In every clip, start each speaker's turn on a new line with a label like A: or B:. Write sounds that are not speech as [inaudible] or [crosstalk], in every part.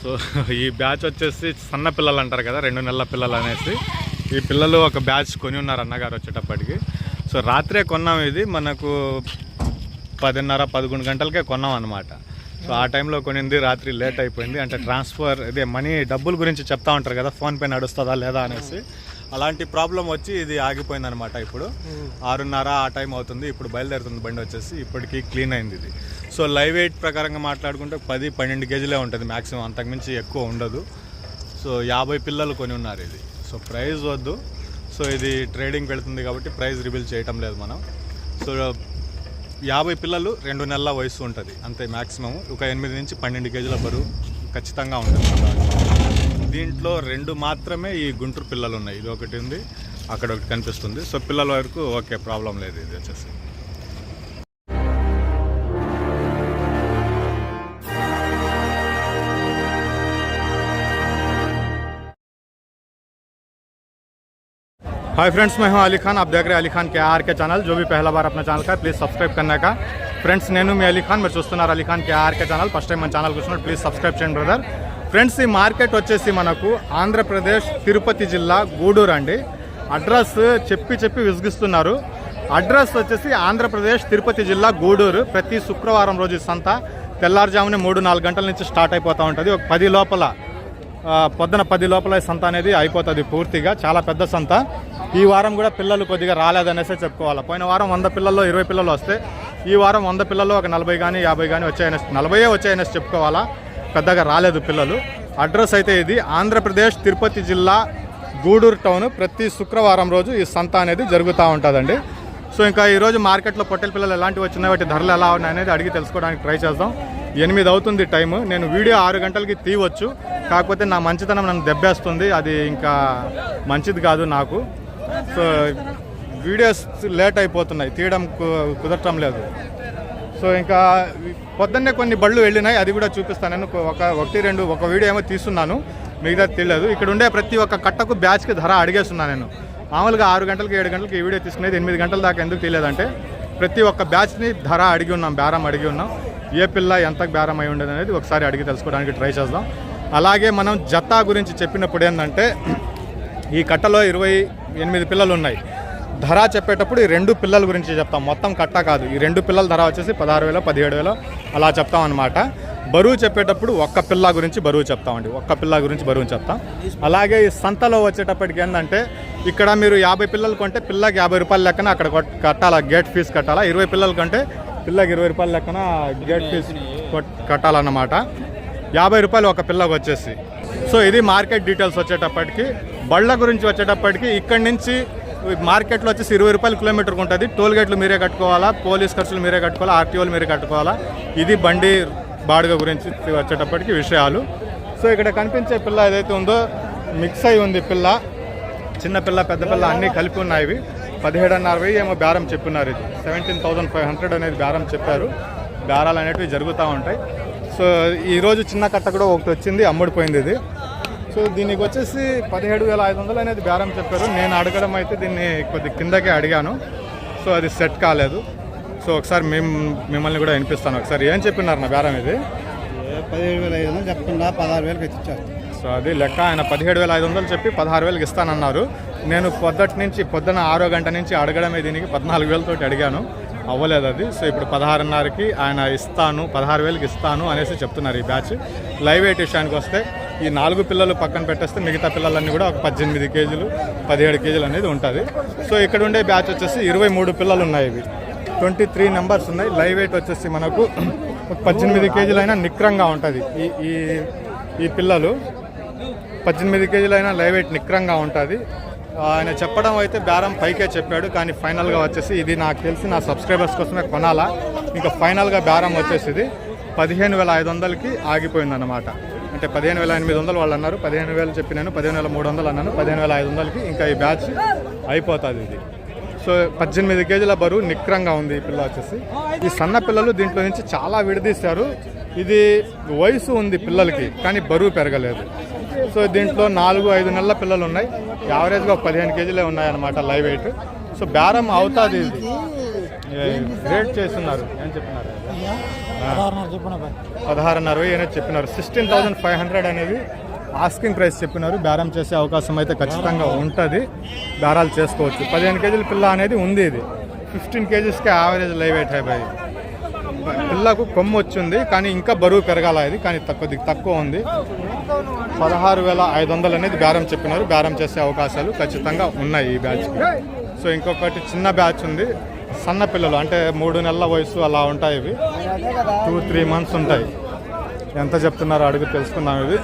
A: So ఈ batch వచ్చేసి సన్న పిల్లలు అంటారు కదా రెండు నెలల పిల్లలు అనేసి. ఈ పిల్లలు ఒక బ్యాచ్ కొని ఉన్నారు అన్నగారు వచ్చేటప్పటికి. సో రాత్రే కొన్నాం ఇది మనకు పదిన్నర పదకొండు గంటలకే కొన్నాం అనమాట సో ఆ టైంలో కొనింది రాత్రి లేట్ అయిపోయింది. అంటే ట్రాన్స్ఫర్ ఇదే మనీ డబ్బుల గురించి చెప్తా ఉంటారు కదా ఫోన్పే నడుస్తుందా లేదా అనేసి. అలాంటి ప్రాబ్లం వచ్చి ఇది ఆగిపోయింది అనమాట ఇప్పుడు ఆరున్నర ఆ టైం అవుతుంది ఇప్పుడు బయలుదేరుతుంది బండి వచ్చేసి ఇప్పటికీ క్లీన్ అయింది ఇది. సో లైవ్ వెయిట్ ప్రకారంగా మాట్లాడుకుంటే పది పన్నెండు కేజీలే ఉంటుంది మ్యాక్సిమం అంతకుమించి ఎక్కువ ఉండదు. సో యాభై పిల్లలు కొని ఉన్నారు ఇది. సో ప్రైస్ వద్దు. సో ఇది ట్రేడింగ్ పెడుతుంది కాబట్టి ప్రైస్ రివీల్ చేయటం లేదు మనం. సో యాభై పిల్లలు రెండు నెలల వయసు ఉంటుంది. అంతే మ్యాక్సిమం ఒక ఎనిమిది నుంచి పన్నెండు కేజీల బరువు ఖచ్చితంగా ఉంటుంది. దీంట్లో రెండు మాత్రమే ఈ గుంటూరు పిల్లలు ఉన్నాయి. ఇది ఒకటి ఉంది. అక్కడ ఒకటి కనిపిస్తుంది. సో పిల్లల వరకు ఓకే ప్రాబ్లం లేదు. ఇది వచ్చేసి. हाय फ्रेंड्स मैं हूं अली खान। आप देख रहे हैं अली खान के आर के ఛానల్ जो भी पहला बार अपना ఛానల్ का ప్లీజ్ సబ్స్క్రైబ్ करने का। ఫ్రెండ్స్ నేను మీ అలీ ఖాన్ మీరు చూస్తున్నారు Ali Khan KRK channel first time మన ఛానల్ చూస్తున్నారు ప్లీజ్ సబ్స్క్రైబ్ చేయండి బ్రదర్ ఫ్రెండ్స్ ఈ మార్కెట్ వచ్చేసి మనకు ఆంధ్రప్రదేశ్ తిరుపతి జిల్లా గూడూరు అండి అడ్రస్ చెప్పి చెప్పి విసిగిస్తున్నారు అడ్రస్ వచ్చేసి ఆంధ్రప్రదేశ్ తిరుపతి జిల్లా గూడూరు ప్రతి శుక్రవారం రోజు సంత తెల్లారుజామున మూడు నాలుగు గంటల నుంచి స్టార్ట్ అయిపోతూ ఉంటుంది। ఒక పది లోపల పొద్దున పది లోపల సంత అనేది అయిపోతుంది పూర్తిగా. చాలా పెద్ద సంత. ఈ వారం కూడా పిల్లలు కొద్దిగా రాలేదనేసే చెప్పుకోవాలి. పోయిన వారం వంద పిల్లల్లో ఇరవై పిల్లలు వస్తే ఈ వారం వంద పిల్లల్లో ఒక నలభై కానీ యాభై కానీ వచ్చాయనే నలభైయే వచ్చాయనేసి చెప్పుకోవాలా? పెద్దగా రాలేదు పిల్లలు. అడ్రస్ అయితే ఇది. ఆంధ్రప్రదేశ్ తిరుపతి జిల్లా గూడూరు టౌన్ ప్రతి శుక్రవారం రోజు ఈ సంత అనేది జరుగుతూ ఉంటుందండి. సో ఇంకా ఈరోజు మార్కెట్లో పొట్టెల పిల్లలు ఎలాంటివి వచ్చినాయి వాటి ధరలు ఎలా ఉన్నాయి అనేది అడిగి తెలుసుకోవడానికి ట్రై చేద్దాం. ఎనిమిది అవుతుంది టైం నేను వీడియో ఆరు గంటలకి తీయవచ్చు. కాకపోతే నా మంచితనం నన్ను దెబ్బేస్తుంది. అది ఇంకా మంచిది కాదు నాకు. సో వీడియోస్ లేట్ అయిపోతున్నాయి. తీయడం కు- కుదరటం లేదు. సో ఇంకా పొద్దున్నే కొన్ని బళ్ళు వెళ్ళినాయి. అది కూడా చూపిస్తాను. నేను ఒక ఒకటి రెండు ఒక వీడియో ఏమో తీస్తున్నాను. మిగతా తెలియదు. ఇక్కడ ఉండే ప్రతి ఒక్క కట్టకు బ్యాచ్కి ధర అడిగేస్తున్నాను నేను. మామూలుగా ఆరు గంటలకి ఏడు గంటలకి ఈ వీడియో తీసుకునేది ఎనిమిది గంటల దాకా ఎందుకు తెలియదంటే ప్రతి ఒక్క బ్యాచ్ని ధర అడిగి ఉన్నాం బేరం అడిగి ఉన్నాం. ఏ పిల్ల ఎంత బేరమై అయి ఉండేది అనేది ఒకసారి అడిగి తెలుసుకోవడానికి ట్రై చేద్దాం. అలాగే మనం జత్తా గురించి చెప్పినప్పుడు ఏంటంటే ఈ కట్టలో ఇరవై ఎనిమిది పిల్లలు ఉన్నాయి. ధర చెప్పేటప్పుడు ఈ రెండు పిల్లల గురించి చెప్తాం. మొత్తం కట్ట కాదు. ఈ రెండు పిల్లల ధర వచ్చేసి పదహారు వేల పదిహేడు వేలు అలా చెప్తాం అనమాట బరువు చెప్పేటప్పుడు ఒక్క పిల్ల గురించి బరువు చెప్తామండి. ఒక్క పిల్ల గురించి బరువు చెప్తాం. అలాగే ఈ సంతలో వచ్చేటప్పటికి ఏంటంటే ఇక్కడ మీరు యాభై పిల్లలు కొంటే పిల్లకి యాభై రూపాయలు లెక్కన అక్కడ కట్టాలా గేట్ ఫీజు కట్టాలా? ఇరవై పిల్లలు కొంటే పిల్లకి ఇరవై రూపాయల లెక్కన గేట్ ఫీజు కట్టాలన్నమాట. యాభై రూపాయలు ఒక పిల్లకి వచ్చేసి. సో ఇది మార్కెట్ డీటెయిల్స్ వచ్చేటప్పటికి బళ్ళ గురించి వచ్చేటప్పటికి ఇక్కడి నుంచి మార్కెట్లో వచ్చేసి ఇరవై రూపాయలు కిలోమీటర్కి ఉంటుంది. టోల్ గేట్లు మీరే కట్టుకోవాలా? పోలీస్ ఖర్చులు మీరే కట్టుకోవాలా? ఆర్టీఓలు మీరే కట్టుకోవాలా? ఇది బండి బాడుగ గురించి వచ్చేటప్పటికి విషయాలు. సో ఇక్కడ కనిపించే పిల్ల ఏదైతే ఉందో మిక్స్ అయి ఉంది పిల్ల. చిన్న పిల్ల పెద్ద పిల్ల అన్నీ కలిపి ఉన్నాయి పదిహేడున్నర వెయ్యి ఏమో బేరం చెప్పున్నారు ఇది. సెవెంటీన్ థౌసండ్ ఫైవ్ హండ్రెడ్ అనేది బేరం చెప్పారు. బేరాలు అనేటివి జరుగుతూ ఉంటాయి. సో ఈరోజు చిన్న కట్ట కూడా ఒకటి వచ్చింది అమ్ముడిపోయింది ఇది. సో దీనికి వచ్చేసి పదిహేడు వేల ఐదు వందలు అనేది బేరం చెప్పారు. నేను అడగడం అయితే దీన్ని కొద్ది కిందకే అడిగాను. సో అది సెట్ కాలేదు. సో ఒకసారి మేము మిమ్మల్ని కూడా వినిపిస్తాను ఒకసారి. ఏం చెప్పినారు నా బేరం ఇది?
B: పదిహేడు వేల ఐదు వందలు చెప్పకుండా పదహారు వేలకు ఇచ్చారు
A: సో అది లెక్క. ఆయన పదిహేడు వేల ఐదు వందలు చెప్పి పదహారు వేలకు ఇస్తానన్నారు. నేను పొద్దుటి నుంచి పొద్దున ఆరో గంట నుంచి అడగడమే దీనికి. పద్నాలుగు వేలతోటి అడిగాను. అవ్వలేదు అది. సో ఇప్పుడు పదహారున్నరకి ఆయన ఇస్తాను పదహారు వేలకి ఇస్తాను అనేసి చెప్తున్నారు ఈ బ్యాచ్. లైవ్ ఎయిట్ విషయానికి వస్తే ఈ నాలుగు పిల్లలు పక్కన పెట్టేస్తే మిగతా పిల్లలన్నీ కూడా ఒక పద్దెనిమిది కేజీలు పదిహేడు కేజీలు అనేది ఉంటుంది. సో ఇక్కడ ఉండే బ్యాచ్ వచ్చేసి ఇరవై మూడు పిల్లలు ఉన్నాయి ఇవి. ట్వంటీ త్రీ నెంబర్స్ ఉన్నాయి. లైవ్ ఎయిట్ వచ్చేసి మనకు ఒక పద్దెనిమిది కేజీలైనా నిక్రంగా ఉంటుంది. ఈ ఈ ఈ పిల్లలు పద్దెనిమిది కేజీలైనా లైవ్ ఎయిట్ నిక్రంగా ఉంటుంది. ఆయన చెప్పడం అయితే బేరం పైకే చెప్పాడు కానీ ఫైనల్గా వచ్చేసి ఇది నాకు తెలిసి నా సబ్స్క్రైబర్స్ కోసమే కొనాలా. ఇంకా ఫైనల్గా బేరం వచ్చేసి ఇది పదిహేను వేల ఐదు వందలకి ఆగిపోయిందన్నమాట. అంటే పదిహేను వేల ఎనిమిది వందలు వాళ్ళు అన్నారు పదిహేను వేలు చెప్పినాను పదిహేను వేల మూడు వందలు అన్నాను పదిహేను వేల ఐదు వందలకి ఇంకా ఈ బ్యాచ్ అయిపోతుంది ఇది. సో పద్దెనిమిది కేజీల బరువు నిక్రంగా ఉంది ఈ పిల్ల వచ్చేసి. ఈ సన్న పిల్లలు దీంట్లో నుంచి చాలా విడదీశారు. ఇది వయసు ఉంది పిల్లలకి కానీ బరువు పెరగలేదు. సో దీంట్లో నాలుగు ఐదు నెలల పిల్లలు ఉన్నాయి యావరేజ్గా ఒక పదిహేను కేజీలే ఉన్నాయన్నమాట లైవ్ వెయిట్. సో బేరం అవుతుంది ఇది. గ్రేట్ రేట్ చేస్తున్నారు. ఏం చెప్పినారు?
B: పదహారున్నర చెప్పిన
A: చెప్పినారు. సిక్స్టీన్ థౌసండ్ ఫైవ్ హండ్రెడ్ అనేది ఆస్కింగ్ ప్రైస్ చెప్పినారు. బేరం చేసే అవకాశం అయితే ఖచ్చితంగా ఉంటుంది. బేరాలు చేసుకోవచ్చు. పదిహేను కేజీల పిల్ల అనేది ఉంది ఇది. ఫిఫ్టీన్ కేజీస్కి యావరేజ్ లైవ్ వెయిట్ అయిపోయి పిల్లకు కొమ్ము వచ్చింది కానీ ఇంకా బరువు పెరగాల ఇది కానీ తక్కువ తక్కువ ఉంది. పదహారు వేల ఐదు వందలు అనేది బేరం చెప్పినారు. బేరం చేసే అవకాశాలు ఖచ్చితంగా ఉన్నాయి ఈ బ్యాచ్కి సో ఇంకొకటి చిన్న బ్యాచ్ ఉంది. సన్న పిల్లలు అంటే మూడు నెలల వయసు అలా ఉంటాయి ఇవి. టూ త్రీ మంత్స్ ఉంటాయి. ఎంత చెప్తున్నారో అడుగు తెలుసుకుందాం ఇది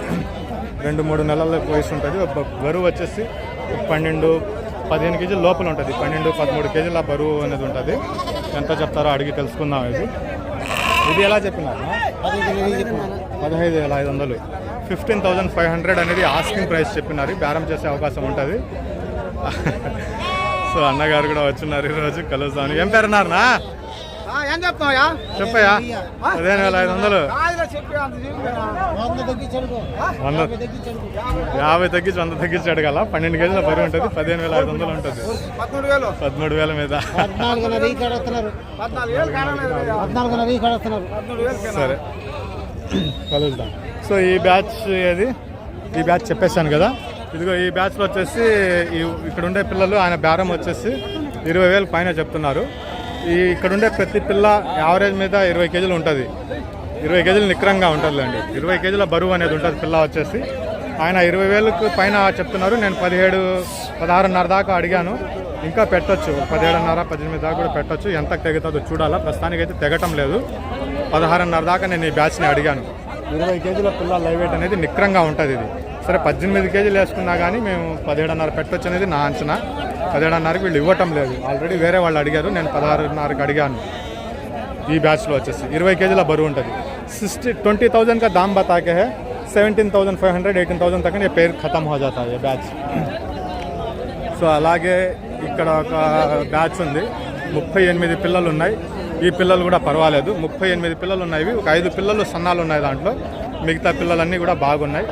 A: రెండు మూడు నెలల వయసు ఉంటుంది. ఒక బరువు వచ్చేసి పన్నెండు పదిహేను కేజీల లోపల ఉంటుంది. పన్నెండు పదమూడు కేజీల బరువు అనేది ఉంటుంది. ఎంత చెప్తారో అడిగి తెలుసుకుందాం ఇది. ఇది ఎలా చెప్పినారు? పదహైదు వేల ఐదు వందలు. ఫిఫ్టీన్ థౌజండ్ ఫైవ్ హండ్రెడ్ అనేది ఆస్కింగ్ ప్రైస్ చెప్పినారు. బేరం చేసే అవకాశం ఉంటుంది. [laughs] సో అన్నగారు కూడా వచ్చున్నారు ఈరోజు. కలుస్తాను ఏం పేరున్నారనా
B: ఏం
A: చెప్పయ్యా. పదిహేను వేల ఐదు వందలు.
B: వంద
A: యాభై తగ్గించి వంద తగ్గించి అడగాల పన్నెండు కేజీల బరువు ఉంటుంది. పదిహేను వేల ఐదు వందలు ఉంటుంది.
B: పదమూడు వేలు.
A: మీద. సరే. కలుద్దాం. సో ఈ బ్యాచ్ ఏది? ఈ బ్యాచ్ చెప్పేశాను కదా. ఇదిగో ఈ బ్యాచ్లో వచ్చేసి ఇక్కడ ఉండే పిల్లలు ఆయన బేరం వచ్చేసి ఇరవై వేలు పైన చెప్తున్నారు. ఈ ఇక్కడ ఉండే ప్రతి పిల్ల యావరేజ్ మీద ఇరవై కేజీలు ఉంటుంది. ఇరవై కేజీలు నిక్రంగా ఉంటుందండి ఇరవై కేజీల బరువు అనేది ఉంటుంది పిల్ల వచ్చేసి. ఆయన ఇరవై వేలకు పైన చెప్తున్నారు. నేను పదిహేడు పదహారున్నర దాకా అడిగాను. ఇంకా పెట్టొచ్చు. పదిహేడున్నర పద్దెనిమిది దాకా కూడా పెట్టొచ్చు. ఎంత తెగుతుందో చూడాలా. ప్రస్తుతానికి అయితే తెగటం లేదు. పదహారున్నర దాకా నేను ఈ బ్యాచ్ని అడిగాను. ఇరవై కేజీల పిల్ల లైవ్ వెయిట్ అనేది నిక్రంగా ఉంటుంది ఇది. సరే పద్దెనిమిది కేజీలు వేసుకున్నా కానీ మేము పదిహేడున్నర పెట్టొచ్చు అనేది నా అంచనా. పదిహేడున్నరకు వీళ్ళు ఇవ్వటం లేదు. ఆల్రెడీ వేరే వాళ్ళు అడిగారు నేను పదహారున్నరకు అడిగాను. ఈ బ్యాచ్లో వచ్చేసి ఇరవై కేజీల బరువు ఉంటుంది. సిక్స్టీ ట్వంటీ థౌజండ్ కా దామ్ బతాకే హే seventeen thousand five hundred eighteen thousand తక పేరు ఖతం హో జాతా ఏ బ్యాచ్ సో అలాగే ఇక్కడ ఒక బ్యాచ్ ఉంది. ముప్పై ఎనిమిది పిల్లలు ఉన్నాయి. ఈ పిల్లలు కూడా పర్వాలేదు. ముప్పై ఎనిమిది పిల్లలు ఉన్నాయి. ఒక ఐదు పిల్లలు సన్నాలు ఉన్నాయి దాంట్లో. మిగతా పిల్లలన్నీ కూడా బాగున్నాయి.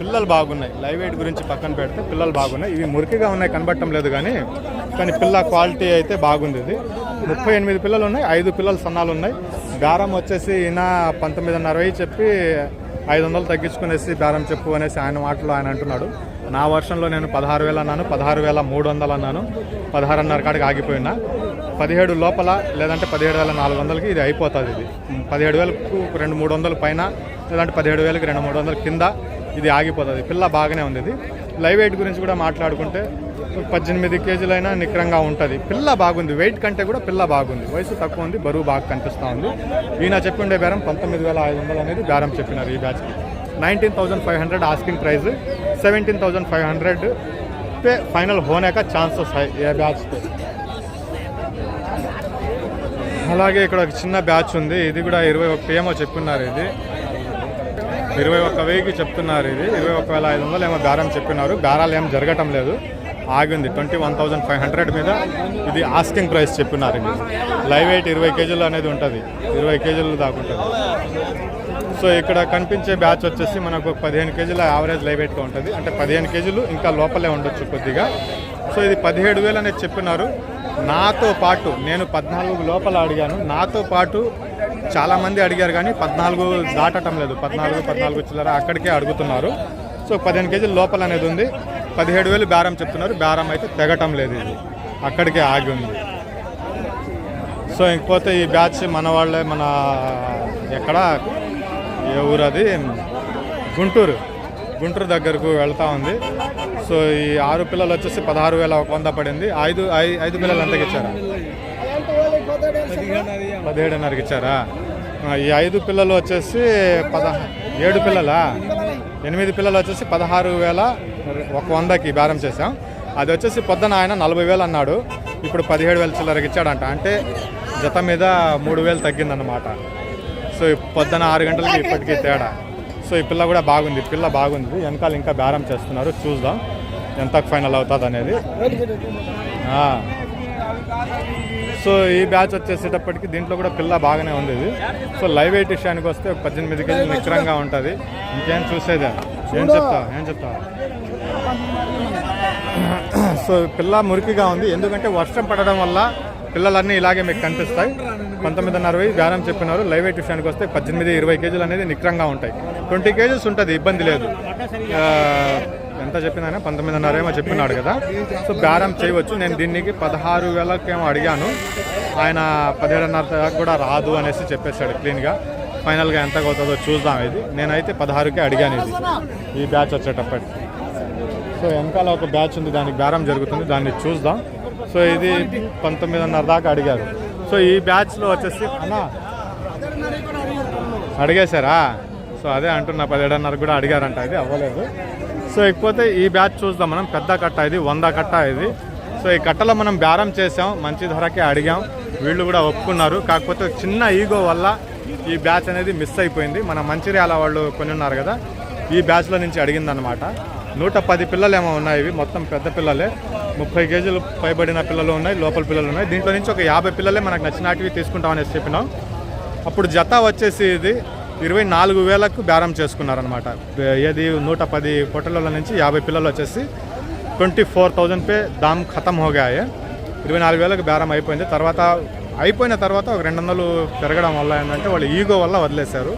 A: పిల్లలు బాగున్నాయి. లైవ్ ఎయిట్ గురించి పక్కన పెడితే పిల్లలు బాగున్నాయి. ఇవి మురికిగా ఉన్నాయి కనబడటం లేదు కానీ కానీ పిల్ల క్వాలిటీ అయితే బాగుంది ఇది. ముప్పై ఎనిమిది పిల్లలు ఉన్నాయి ఐదు పిల్లలు సన్నాలు ఉన్నాయి. బేరం వచ్చేసి ఈయన పంతొమ్మిదిన్నర చెప్పి ఐదు వందలు తగ్గించుకునేసి బేరం చెప్పు అనేసి ఆయన మాటలో ఆయన అంటున్నాడు. నా వర్షంలో నేను పదహారు వేలు అన్నాను పదహారు వేల మూడు వందలు అన్నాను. పదహారున్నర కాడికి ఆగిపోయినా. పదిహేడు లోపల లేదంటే పదిహేడు వేల నాలుగు వందలకి ఇది అయిపోతుంది ఇది. పదిహేడు వేలకు రెండు మూడు వందల పైన లేదంటే పదిహేడు వేలకు రెండు మూడు వందల కింద. ఇది ఆగిపోతుంది పిల్ల బాగానే ఉంది ఇది లైవ్ వెయిట్ గురించి కూడా మాట్లాడుకుంటే పద్దెనిమిది కేజీలైనా నిక్రంగా ఉంటుంది పిల్ల బాగుంది వెయిట్ కంటే కూడా పిల్ల బాగుంది వయసు తక్కువ ఉంది బరువు బాగా కనిపిస్తూ ఉంది ఈయన చెప్పుండే బేరం పంతొమ్మిది వేల ఐదు వందలు అనేది బేరం చెప్పినారు ఈ బ్యాచ్కి nineteen thousand five hundred asking price seventeen thousand five hundred पे फाइनल होने का चांसेस है ये బ్యాచ్ पे అలాగే ఇక్కడ ఒక చిన్న బ్యాచ్ ఉంది ఇది కూడా ఇరవై ఒక్క ఏమో చెప్పున్నారు ఇది ఇరవై ఒక్క వెయ్యికి చెప్తున్నారు ఇది. ఇరవై ఒక్క వేల ఐదు వందలు ఏమో బేరం చెప్పినారు. బేరాలు ఏం జరగటం లేదు. ఆగింది. Twenty one thousand five hundred మీద ఇది ఆస్కింగ్ ప్రైస్ చెప్పినారు ఇది. లైవ్ వెయిట్ ఇరవై కేజీలు అనేది ఉంటుంది. ఇరవై కేజీలు దాకా ఉంటుంది. సో ఇక్కడ కనిపించే బ్యాచ్ వచ్చేసి మనకు ఒక పదిహేను కేజీల యావరేజ్ లైవ్ వెయిట్గా ఉంటుంది. అంటే పదిహేను కేజీలు ఇంకా లోపలే ఉండొచ్చు కొద్దిగా. సో ఇది పదిహేడు వేలు అనేది చెప్పినారు. నాతో పాటు నేను పద్నాలుగు లోపల అడిగాను. నాతో పాటు చాలామంది అడిగారు కానీ పద్నాలుగు దాటటం లేదు. పద్నాలుగు పద్నాలుగు చిల్లర అక్కడికే అడుగుతున్నారు. సో పదిహేను కేజీల లోపల అనేది ఉంది. పదిహేడు వేలు బేరం చెప్తున్నారు. బేరం అయితే తెగటం లేదు ఇది. అక్కడికే ఆగి ఉంది. సో ఇంకపోతే ఈ బ్యాచ్ మన వాళ్ళే మన ఎక్కడ? ఏ ఊరు అది? గుంటూరు. గుంటూరు దగ్గరకు వెళ్తా ఉంది. సో ఈ ఆరు పిల్లలు వచ్చేసి పదహారు వేల ఒక వంద పడింది. ఐదు ఐదు పిల్లలు ఎంతకి పదిహేడున్నరకి ఇచ్చారా? ఈ ఐదు పిల్లలు వచ్చేసి పద ఏడు పిల్లలా? ఎనిమిది పిల్లలు వచ్చేసి పదహారు వేల ఒక వందకి బేరం చేసాం అది వచ్చేసి పొద్దున ఆయన నలభై వేలు అన్నాడు. ఇప్పుడు పదిహేడు వేల చిల్లరకి ఇచ్చాడంట. అంటే జత మీద మూడు వేలు తగ్గిందన్నమాట. సో ఈ పొద్దున ఆరు గంటలకి ఇప్పటికీ తేడా. సో ఈ పిల్ల కూడా బాగుంది. పిల్ల బాగుంది. వెనకాల ఇంకా బేరం చేస్తున్నారు. చూద్దాం ఎంత ఫైనల్ అవుతుంది అనేది సో ఈ బ్యాచ్ వచ్చేసేటప్పటికి దీంట్లో కూడా పిల్ల బాగానే ఉంది ఇది. సో లైవ్ వెయిట్ విషయానికి వస్తే పద్దెనిమిది కేజీలు నిక్కరంగా ఉంటుంది. ఇంకేం చూసేదే? ఏం చెప్తా ఏం చెప్తా [clears throat] సో పిల్ల మురికిగా ఉంది. ఎందుకంటే వర్షం పడడం వల్ల పిల్లలన్నీ ఇలాగే మీకు కనిపిస్తాయి. పంతొమ్మిదిన్నర వెయ్యి బేరం చెప్పినారు. లైవ్ వెయిట్ విషయానికి వస్తే పద్దెనిమిది ఇరవై కేజీలు అనేది నిక్రంగా ఉంటాయి. ట్వంటీ కేజీస్ ఉంటుంది ఇబ్బంది లేదు. ఎంత చెప్పినా పంతొమ్మిదిన్నర ఏమో చెప్పినాడు కదా. సో బేరం చేయవచ్చు. నేను దీనికి పదహారు వేలకేమో అడిగాను. ఆయన పదిహేడున్నర దాకా కూడా రాదు అనేసి చెప్పేశాడు క్లీన్గా. ఫైనల్గా ఎంత అవుతుందో చూద్దాం ఇది. నేనైతే పదహారుకే అడిగాను ఇది. ఈ బ్యాచ్ వచ్చేటప్పటికి. సో వెనకాల ఒక బ్యాచ్ ఉంది. దానికి బేరం జరుగుతుంది. దాన్ని చూద్దాం. సో ఇది పంతొమ్మిదిన్నర దాకా అడిగారు. సో ఈ బ్యాచ్లో వచ్చేసి అన్నా అడిగేశారా? సో అదే అంటున్నా పదిహేడున్నర కూడా అడిగారంట. అది అవ్వలేదు. సో ఇకపోతే ఈ బ్యాచ్ చూద్దాం మనం. పెద్ద కట్ట ఇది వంద కట్ట ఇది. సో ఈ కట్టలో మనం బేరం చేసాం మంచి ధరకే అడిగాం. వీళ్ళు కూడా ఒప్పుకున్నారు. కాకపోతే చిన్న ఈగో వల్ల ఈ బ్యాచ్ అనేది మిస్ అయిపోయింది. మన మంచిర్యాల వాళ్ళు కొన్ని ఉన్నారు కదా ఈ బ్యాచ్లో నుంచి అడిగిందనమాట నూట పది పిల్లలు ఏమో ఉన్నాయి ఇవి మొత్తం పెద్ద పిల్లలే. ముప్పై కేజీలు పైబడిన పిల్లలు ఉన్నాయి లోపల పిల్లలు ఉన్నాయి. దీంట్లో నుంచి ఒక యాభై పిల్లలే మనకు నచ్చినటివి తీసుకుంటామనేసి చెప్పినాం. అప్పుడు జత వచ్చేసి ఇది ఇరవై నాలుగు వేలకు బేరం చేసుకున్నారనమాట ఏది నూట పది పొట్టల నుంచి యాభై పిల్లలు వచ్చేసి ట్వంటీ ఫోర్ థౌజండ్ పే దామ్ ఖతం హోగాయే. ఇరవై నాలుగు వేలకు బేరం అయిపోయింది. తర్వాత అయిపోయిన తర్వాత ఒక రెండు వందలు పెరగడం వల్ల ఏంటంటే వాళ్ళు ఈగో వల్ల వదిలేశారు.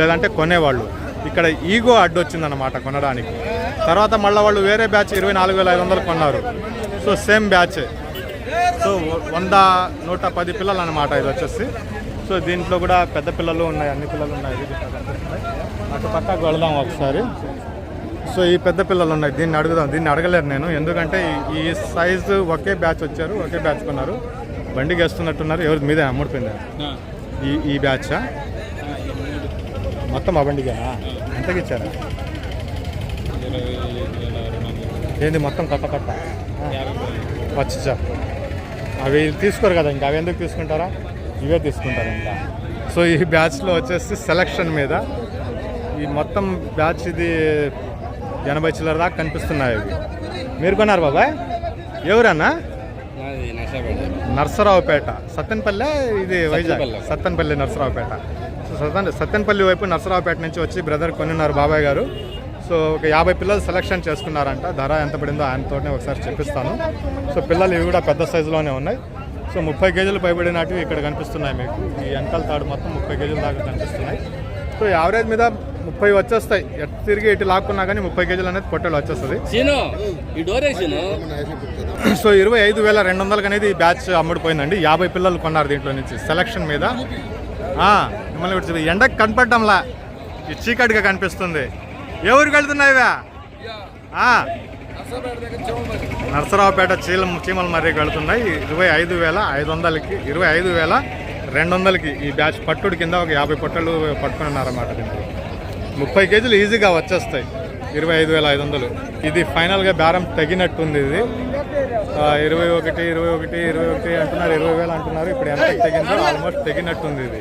A: లేదంటే కొనేవాళ్ళు. ఇక్కడ ఈగో అడ్డొచ్చిందన్నమాట కొనడానికి. తర్వాత మళ్ళీ వాళ్ళు వేరే బ్యాచ్ ఇరవై నాలుగు వేల ఐదు వందలు కొన్నారు. So same batch. సో వంద నూట పది పిల్లలు అన్నమాట ఇది వచ్చేసి. సో దీంట్లో కూడా పెద్ద పిల్లలు ఉన్నాయి అన్ని పిల్లలు ఉన్నాయి. అటు పక్కకు వెళదాం ఒకసారి. సో ఈ పెద్ద పిల్లలు ఉన్నాయి దీన్ని అడుగుదాం. దీన్ని అడగలేరు నేను ఎందుకంటే ఈ- సైజు ఒకే బ్యాచ్ వచ్చారు ఒకే బ్యాచ్ కొన్నారు. బండికి వేస్తున్నట్టున్నారు ఎవరి మీద అమ్ముడిపోయింది? ఈ ఈ బ్యాచా మొత్తం ఆ బండికేనా ఎంతకి ఇచ్చారా? ఏంది మొత్తం కొత్త కొత్త వచ్చా అవి తీసుకోరు కదా ఇంకా అవి ఎందుకు తీసుకుంటారా? ఇవే తీసుకుంటారు ఇంకా. సో ఈ బ్యాచ్లో వచ్చేసి సెలక్షన్ మీద ఈ మొత్తం బ్యాచ్ ఇది ఎనభై చిల్లర దాకా కనిపిస్తున్నాయి ఇవి. మీరు కొన్నారు బాబాయ్? ఎవరన్నా? నర్సరావుపేట. సత్తెనపల్లె? ఇది వైజాగ్.
C: సత్తెనపల్లి.
A: నర్సరావుపేట. సో సత్తెన సత్తెనపల్లి వైపు నర్సరావుపేట నుంచి వచ్చి బ్రదర్ కొనున్నారు బాబాయ్ గారు. సో ఒక యాభై పిల్లలు సెలెక్షన్ చేసుకున్నారంట. ధర ఎంత పడిందో ఆయనతోనే ఒకసారి చెప్పిస్తాను. సో పిల్లలు ఇవి కూడా పెద్ద సైజులోనే ఉన్నాయి. సో ముప్పై కేజీలు పైబడినటివి ఇక్కడ కనిపిస్తున్నాయి మీకు. ఈ వెనకాల తాడు మొత్తం ముప్పై కేజీల దాకా కనిపిస్తున్నాయి. సో యావరేజ్ మీద ముప్పై వచ్చేస్తాయి. ఎటు తిరిగి ఇటు లాక్కున్నా కానీ ముప్పై కేజీలు అనేది పొట్టలు వచ్చేస్తుంది. సో ఇరవై ఐదు వేల రెండు వందలకి అనేది ఈ బ్యాచ్ అమ్ముడుపోయిందండి. యాభై పిల్లలు కొన్నారు దీంట్లో నుంచి. సెలక్షన్ మీద. మిమ్మల్ని చెప్పి- ఎండకు కనపడటంలా ఈ చీకటిగా కనిపిస్తుంది. ఎవరికి వెళ్తున్నాయివా ఆ, నర్సరావుపేట చీల చీమల మర్రికి వెళుతున్నాయి. ఇరవై ఐదు వేల ఐదు వందలకి ఇరవై ఐదు వేల రెండు వందలకి ఈ బ్యాచ్ పట్టుడు కింద ఒక యాభై పట్టలు పట్టుకుని ఉన్నారన్నమాట దీనికి ముప్పై కేజీలు ఈజీగా వచ్చేస్తాయి. ఇరవై ఐదు వేల ఐదు వందలు. ఇది ఫైనల్గా బేరం తగినట్టుంది ఇది. ఇరవై ఒకటి ఇరవై ఒకటి ఇరవై ఒకటి అంటున్నారు ఇరవై వేలు అంటున్నారు. ఇప్పుడు ఎంత తగ్గిందో ఆల్మోస్ట్ తగినట్టుంది ఇది.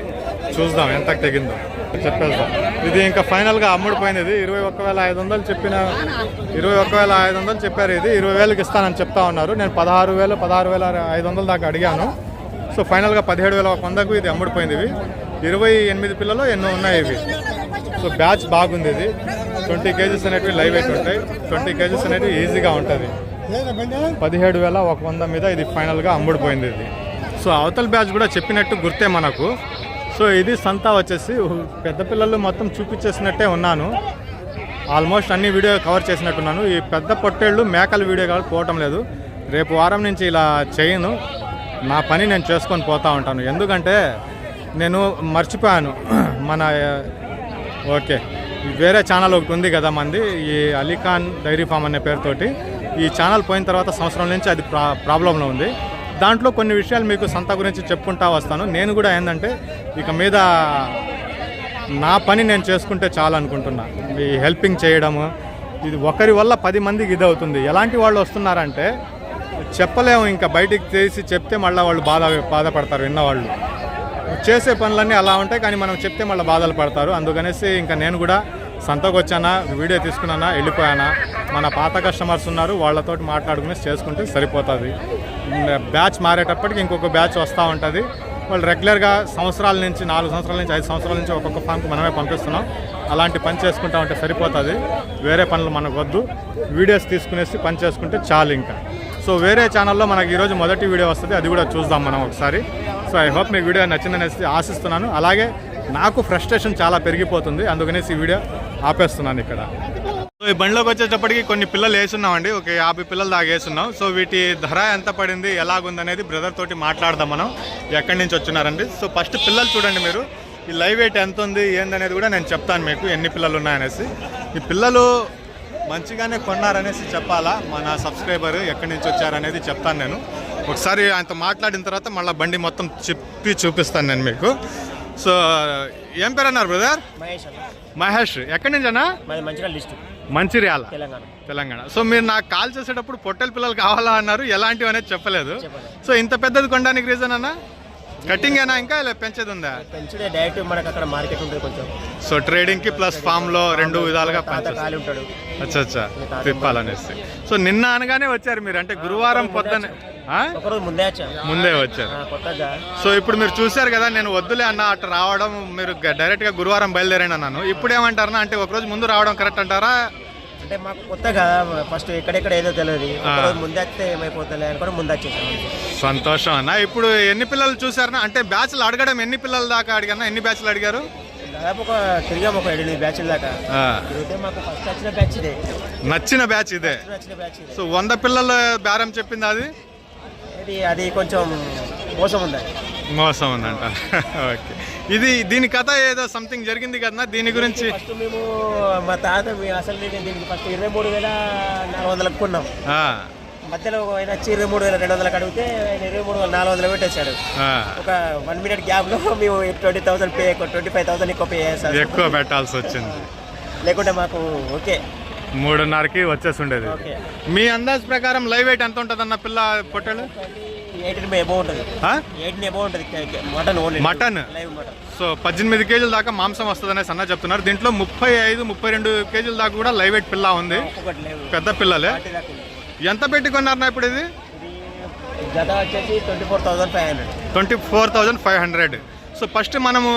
A: చూద్దాం ఎంత తెగిందో చెప్పేద్దాం. ఇది ఇంకా ఫైనల్గా అమ్ముడిపోయింది ఇది ఇరవై ఒక్క వేల ఐదు వందలు చెప్పిన ఇరవై ఒక్క వేల ఐదు వందలు చెప్పారు ఇది. ఇరవై వేలకు ఇస్తానని చెప్తా ఉన్నారు. నేను పదహారు వేలు పదహారు వేల ఐదు వందల దాకా అడిగాను. సో ఫైనల్గా పదిహేడు వేల ఒక వందకు ఇది అమ్ముడిపోయింది ఇవి ఇరవై ఎనిమిది పిల్లలు ఎన్నో ఉన్నాయి ఇవి. సో బ్యాచ్ బాగుంది ఇది. ట్వంటీ కేజీస్ అనేటివి లైవ్ అయితే ఉంటాయి. ట్వంటీ కేజీస్ అనేటివి ఈజీగా ఉంటుంది. పదిహేడు వేల ఒక వంద మీద ఇది ఫైనల్గా అమ్ముడిపోయింది ఇది. సో అవతల బ్యాచ్ కూడా చెప్పినట్టు గుర్తే మనకు. సో ఇది సంతా వచ్చేసి పెద్ద పిల్లలు మొత్తం చూపించేసినట్టే ఉన్నాను. ఆల్మోస్ట్ అన్ని వీడియో కవర్ చేసినట్టున్నాను. ఈ పెద్ద పొట్టేళ్ళు మేకల వీడియో కాబట్టి పోవటం లేదు. రేపు వారం నుంచి ఇలా చేయను. నా పని నేను చేసుకొని పోతూ ఉంటాను. ఎందుకంటే నేను మర్చిపోయాను. [clears throat] మన ఓకే. వేరే ఛానల్ ఒకటి ఉంది కదా మంది. ఈ అలీఖాన్ డైరీ ఫామ్ అనే పేరుతోటి. ఈ ఛానల్ పోయిన తర్వాత సంవత్సరం నుంచి అది ప్రా ప్రాబ్లంలో ఉంది. దాంట్లో కొన్ని విషయాలు మీకు సంత గురించి చెప్పుకుంటా వస్తాను. నేను కూడా ఏంటంటే ఇక మీద నా పని నేను చేసుకుంటే చాలా అనుకుంటున్నా. ఈ హెల్పింగ్ చేయడము ఇది ఒకరి వల్ల పది మందికి ఇది అవుతుంది ఎలాంటి వాళ్ళు వస్తున్నారంటే చెప్పలేము ఇంకా బయటికి తీసి చెప్తే మళ్ళీ వాళ్ళు బాధ బాధపడతారు విన్నవాళ్ళు. చేసే పనులన్నీ అలా ఉంటాయి కానీ మనం చెప్తే మళ్ళీ బాధలు పడతారు. అందుకనేసి ఇంకా నేను కూడా సంతకు వచ్చానా వీడియో తీసుకున్నానా వెళ్ళిపోయానా? మన పాత కస్టమర్స్ ఉన్నారు వాళ్ళతోటి మాట్లాడుకుని చేసుకుంటే సరిపోతుంది. బ్యాచ్ మారేటప్పటికి ఇంకొక బ్యాచ్ వస్తూ ఉంటుంది. వాళ్ళు రెగ్యులర్గా సంవత్సరాల నుంచి నాలుగు సంవత్సరాల నుంచి ఐదు సంవత్సరాల నుంచి ఒక్కొక్క ఫామ్కి మనమే పంపిస్తున్నాం. అలాంటి పని చేసుకుంటా ఉంటే సరిపోతుంది. వేరే పనులు మనకు వద్దు. వీడియోస్ తీసుకునేసి పని చేసుకుంటే చాలు ఇంకా. సో వేరే ఛానల్లో మనకి ఈరోజు మొదటి వీడియో వస్తుంది. అది కూడా చూద్దాం మనం ఒకసారి. సో ఐ హోప్ మీకు వీడియో నచ్చిందనేసి ఆశిస్తున్నాను. అలాగే నాకు ఫ్రస్ట్రేషన్ చాలా పెరిగిపోతుంది అందుకనేసి ఈ వీడియో ఆపేస్తున్నాను ఇక్కడ. సో ఈ బండిలోకి వచ్చేటప్పటికి కొన్ని పిల్లలు వేసున్నామండి. ఒక యాభై పిల్లలు దాకా వేసున్నాం. సో వీటి ధర ఎంత పడింది ఎలాగుందనేది బ్రదర్ తోటి మాట్లాడదాం మనం. ఎక్కడి నుంచి వచ్చినారండి? సో ఫస్ట్ పిల్లలు చూడండి మీరు. ఈ లైవ్ వెయిట్ ఎంత ఉంది ఏందనేది కూడా నేను చెప్తాను మీకు ఎన్ని పిల్లలు ఉన్నాయనేసి. ఈ పిల్లలు మంచిగానే కొన్నారనేసి చెప్పాలా? మన సబ్స్క్రైబర్ ఎక్కడి నుంచి వచ్చారనేది చెప్తాను నేను. ఒకసారి ఆయనతో మాట్లాడిన తర్వాత మళ్ళీ బండి మొత్తం చెప్పి చూపిస్తాను నేను మీకు. సో ఏం పేరు అన్నారు బ్రదర్?
B: మహేష్
A: ఎక్కడి నుంచి అన్నా?
B: లిస్ట్
A: మంచిర్యాల
B: తెలంగాణ.
A: తెలంగాణ. సో మీరు నాకు కాల్ చేసేటప్పుడు పొట్టెల పిల్లలు కావాలా అన్నారు. ఎలాంటివి అనేది చెప్పలేదు. సో ఇంత పెద్దది కొనడానికి రీజన్ అన్న? కటింగ్ అయినా ఇంకా ఇలా పెంచేది ఉందా
B: పెంచుడే డైరెక్ట్ మనకు అక్కడ మార్కెట్ ఉంటుంది కొంచెం.
A: సో ట్రేడింగ్కి ప్లస్ ఫామ్లో రెండు విధాలుగా
B: ఖాళీ ఉంటాడు.
A: అచ్చా అచ్చా. తిప్పాలనేసి. సో నిన్న అనగానే వచ్చారు మీరు అంటే గురువారం పొద్దునే?
B: ఒకరోజు ముందే
A: ముందే వచ్చారు. సో ఇప్పుడు మీరు చూశారు కదా నేను వద్దులే అన్న అటు రావడం మీరు డైరెక్ట్గా గురువారం బయలుదేరండి అన్నాను. ఇప్పుడు ఏమంటారన్నా అంటే ఒక రోజు ముందు రావడం కరెక్ట్ అంటారా?
B: అంటే మాకు కొత్తగా ఫస్ట్ ఎక్కడెక్కడ ఏదో తెలియదు ఒకరోజు ముందే వస్తే ఏమైపోతుంది అని కూడా ముందే వచ్చేసాం
A: సంతోషం అన్న. ఇప్పుడు ఎన్ని పిల్లలు చూసారన్నా అంటే బ్యాచ్లు అడగడం ఎన్ని పిల్లల దాకా అడిగానా ఎన్ని బ్యాచ్లు అడిగారు?
B: దాదాపు ఒక తిరిగాము ఒక ఎనిమిది బ్యాచ్ల దాకా. తిరిగితే మాకు ఫస్ట్ వచ్చిన బ్యాచ్ ఇదే.
A: నచ్చిన బ్యాచ్ ఇదే.
B: వచ్చిన బ్యాచ్ ఇదే
A: సో వంద పిల్లల బేరం చెప్పింది అది?
B: ఇది అది కొంచెం మోసం ఉంది?
A: మోసం ఉందంట. ఓకే. ఇది దీని కథ ఏదో సంథింగ్ జరిగింది కదా దీని గురించి
B: ఫస్ట్ మేము మా తాత అసలు నేను దీనికి ఫస్ట్ ఇరవై మూడు వేల నాలుగు వందలకు కొన్నాం. మధ్యలో ఆయన వచ్చి ఇరవై మూడు వేల రెండు వందలకు అడిగితే ఆయన ఇరవై మూడు వేల నాలుగు వందలు పెట్టేశాడు. ఒక వన్ మినిట్ గ్యాప్లో మేము ట్వంటీ థౌసండ్ పే ట్వంటీ ఫైవ్ థౌసండ్ ఎక్కువ పే చేస్తాం
A: ఎక్కువ పెట్టాల్సి వచ్చింది.
B: లేకుంటే మాకు ఓకే.
A: మూడున్నరకి వచ్చేసి ఉండేది.
B: ఓకే.
A: మీ అందాజ్ ప్రకారం లైవ్ వెయిట్ ఎంత ఉంటుంది అన్న పిల్ల పొట్టేలు
B: ఎయిటీన్ ఎబో ఉంటుంది
A: ఆ?
B: ఎయిటీన్ ఎబో ఉంటుంది mutton only
A: mutton?
B: Live mutton.
A: So పద్దెనిమిది కేజీల దాకా మాంసం వస్తుంది అనేసి అన్న చెప్తున్నారు. దీంట్లో ముప్పై ఐదు ముప్పై రెండు కేజీల దాకా కూడా లైవ్ వెయిట్ పిల్ల ఉంది. పెద్ద పిల్లలే. ఎంత పెట్టి కొన్నారన్నా ఇప్పుడు ఇది?
B: ఇది జత వచ్చేసి twenty four thousand five hundred
A: twenty four thousand five hundred so first మనము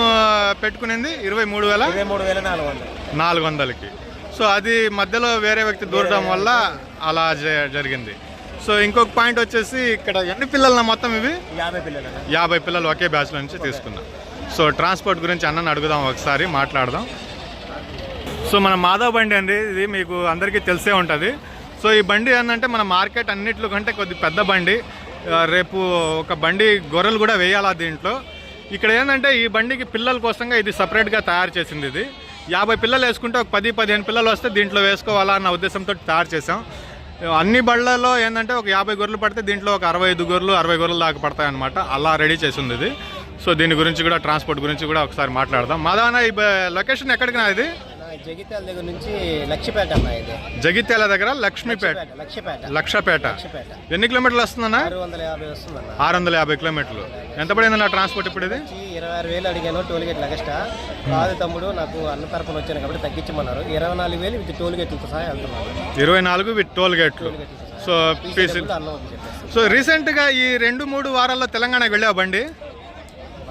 A: పెట్టుకునేది ఇరవై మూడు వేల?
B: ఇరవై మూడు వేల నాలుగు వందలు.
A: నాలుగు వందలకి. సో అది మధ్యలో వేరే వ్యక్తి దూరడం వల్ల అలా జరిగింది. సో ఇంకొక పాయింట్ వచ్చేసి ఇక్కడ ఎన్ని పిల్లలు మొత్తం ఇవి?
B: యాభై పిల్లలు.
A: యాభై పిల్లలు ఒకే బ్యాచ్లో నుంచి తీసుకున్నాం. సో ట్రాన్స్పోర్ట్ గురించి అన్నని అడుగుదాం ఒకసారి మాట్లాడదాం. సో మన మాధవ్ బండి అండి ఇది మీకు అందరికీ తెలిసే ఉంటుంది. సో ఈ బండి ఏంటంటే మన మార్కెట్ అన్నిట్లో కంటే కొద్ది పెద్ద బండి. రేపు ఒక బండి గొర్రెలు కూడా వేయాలా దీంట్లో. ఇక్కడ ఏంటంటే ఈ బండికి పిల్లల కోసంగా ఇది సపరేట్గా తయారు చేసింది ఇది. యాభై పిల్లలు వేసుకుంటే ఒక పది పదిహేను పిల్లలు వస్తే దీంట్లో వేసుకోవాలా అన్న ఉద్దేశంతో తయారు చేసాం అన్ని బళ్ళలో ఏంటంటే ఒక యాభై గొర్రెలు పడితే దీంట్లో ఒక అరవై ఐదు గొర్రెలు అరవై గొర్రెలు దాకా పడతాయి అనమాట అలా రెడీ చేసింది ఇది. సో దీని గురించి కూడా ట్రాన్స్పోర్ట్ గురించి కూడా ఒకసారి మాట్లాడదాం. మాదాన ఈ లొకేషన్ ఎక్కడికి నా ఇది
B: జగిత్యాల దగ్గర నుంచి లక్ష్యపేట అన్న ఇది.
A: జగిత్యాల దగ్గర లక్ష్మీపేట.
B: లక్ష్యపేట.
A: లక్షపేట ఎన్ని కిలోమీటర్లు వస్తుందన్నా?
B: ఆరు వందల యాభై వస్తుందన్న.
A: ఆరు వందల యాభై కిలోమీటర్లు. ఎంత పడింది నా ట్రాన్స్పోర్ట్ ఇప్పుడు ఇది?
B: ఇరవై ఆరు వేలు అడిగాను టోల్ గేట్ లగస్ట. కాదు తమ్ముడు నాకు అన్న తరపున వచ్చాను కాబట్టి తగ్గించమన్నారు. ఇరవై నాలుగు వేలు విత్ టోల్ గేట్లతో సహా వెళ్తున్నాను.
A: ఇరవై నాలుగు విత్ టోల్ గేట్లు సో పీసీ సో రీసెంట్గా ఈ రెండు మూడు వారాల్లో తెలంగాణకి వెళ్ళావు బండి?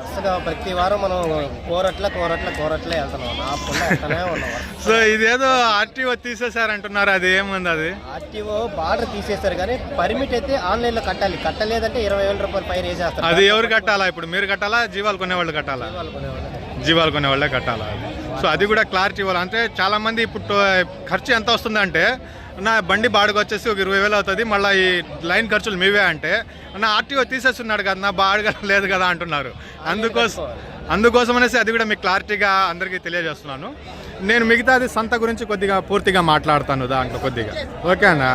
B: వరుసగా ప్రతి వారం మనం కోరట్ల కోరట్ల కోరట్లే వెళ్తున్నాం. అన్న. ఆపకుండా వెళ్తానే ఉన్నాం.
A: సో ఇదేదో ఆర్టీఓ తీసేశారంటున్నారు అది ఏముంది అది?
B: ఆర్టీఓ బార్డర్ తీసేస్తారు కానీ పర్మిట్ అయితే ఆన్లైన్లో కట్టాలి. కట్టలేదంటే ఇరవై వేల రూపాయలు పైన వేసేస్తారు.
A: అది ఎవరు కట్టాలా ఇప్పుడు? మీరు కట్టాలా? జీవాలు కొనేవాళ్ళు కట్టాలా. జీవాలు కొనేవాళ్ళే. కట్టాలా? సో అది కూడా క్లారిటీ ఇవ్వాలి. అంటే చాలా మంది ఇప్పుడు ఖర్చు ఎంత వస్తుందంటే నా బండి బాడుగ వచ్చేసి ఒక ఇరవై వేలు అవుతుంది మళ్ళీ ఈ లైన్ ఖర్చులు మీవే అంటే నా ఆర్టీఓ తీసేస్తున్నాడు కదా నా బాడుగ [laughs] లేదు కదా అంటున్నారు. అందుకోసం అందుకోసం అనేసి అది కూడా మీకు క్లారిటీగా అందరికీ తెలియజేస్తున్నాను. నేను మిగతాది సంత గురించి కొద్దిగా పూర్తిగా మాట్లాడతాను దాంట్లో కొద్దిగా. ఓకే అన్న?